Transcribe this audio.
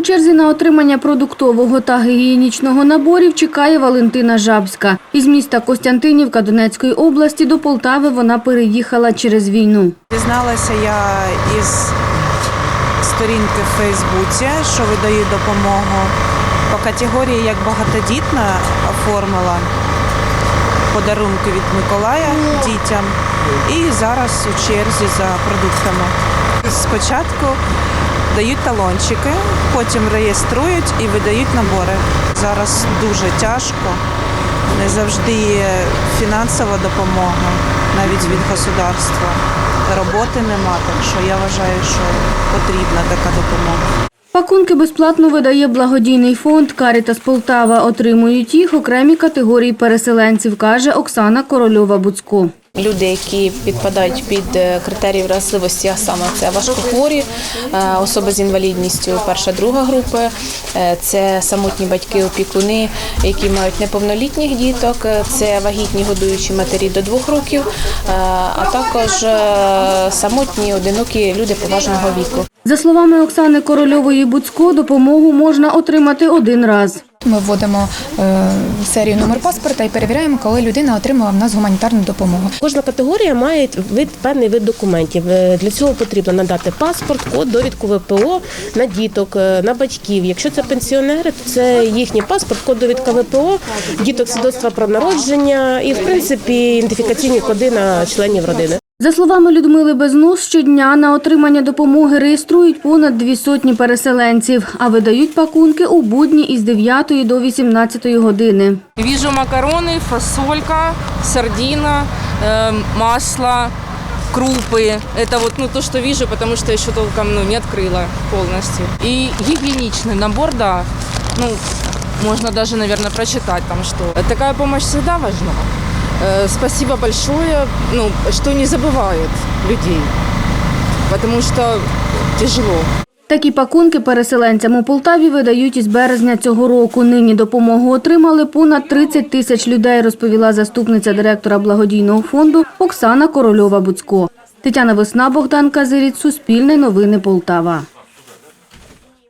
У черзі на отримання продуктового та гігієнічного наборів чекає Валентина Жабська. Із міста Костянтинівка Донецької області до Полтави вона переїхала через війну. Дізналася я із сторінки в Фейсбуці, що видають допомогу. По категорії як багатодітна оформила подарунки від Миколая дітям і зараз у черзі за продуктами. Спочатку дають талончики, потім реєструють і видають набори. Зараз дуже тяжко, не завжди є фінансова допомога, навіть від государства. Роботи нема, так що я вважаю, що потрібна така допомога. Пакунки безплатно видає благодійний фонд «Карітас Полтава». Отримують їх окремі категорії переселенців, каже Оксана Корольова-Буцько. Люди, які підпадають під е, критерії вразливості, а саме це важкохворі, е, особи з інвалідністю перша, друга групи, е, це самотні батьки, опікуни, які мають неповнолітніх діток, це вагітні годуючі матері до двох років, а також самотні одинокі люди поважного віку. За словами Оксани Корольової-Буцько, допомогу можна отримати один раз. Ми вводимо е, серію номер паспорта і перевіряємо, коли людина отримала в нас гуманітарну допомогу. Кожна категорія має вид певний вид документів. Е, Для цього потрібно надати паспорт, код, довідку ВПО на діток, е, на батьків. Якщо це пенсіонери, то це їхній паспорт, код довідка ВПО, діток свідоцтва про народження і, в принципі, ідентифікаційні коди на членів родини. За словами Людмили Безнос, щодня на отримання допомоги реєструють понад дві сотні переселенців, а видають пакунки у будні із 9 до 18 години. Вижу макароны, фасолька, сардина, э, масло, крупы. Это вот ну, то, что вижу, потому что еще толком ну, не открыла полностью. И гигиеничный набор, да. Ну, можно даже, наверное, прочитать там, что. Такая помощь всегда важна. Э, спасибо большое, ну, что не забывают людей. Потому что тяжело. Такі пакунки переселенцям у Полтаві видають із березня цього року. Нині допомогу отримали понад 30 тисяч людей, розповіла заступниця директора благодійного фонду Оксана Корольова-Буцько. Тетяна Весна, Богдан Казиріць, Суспільне новини Полтава.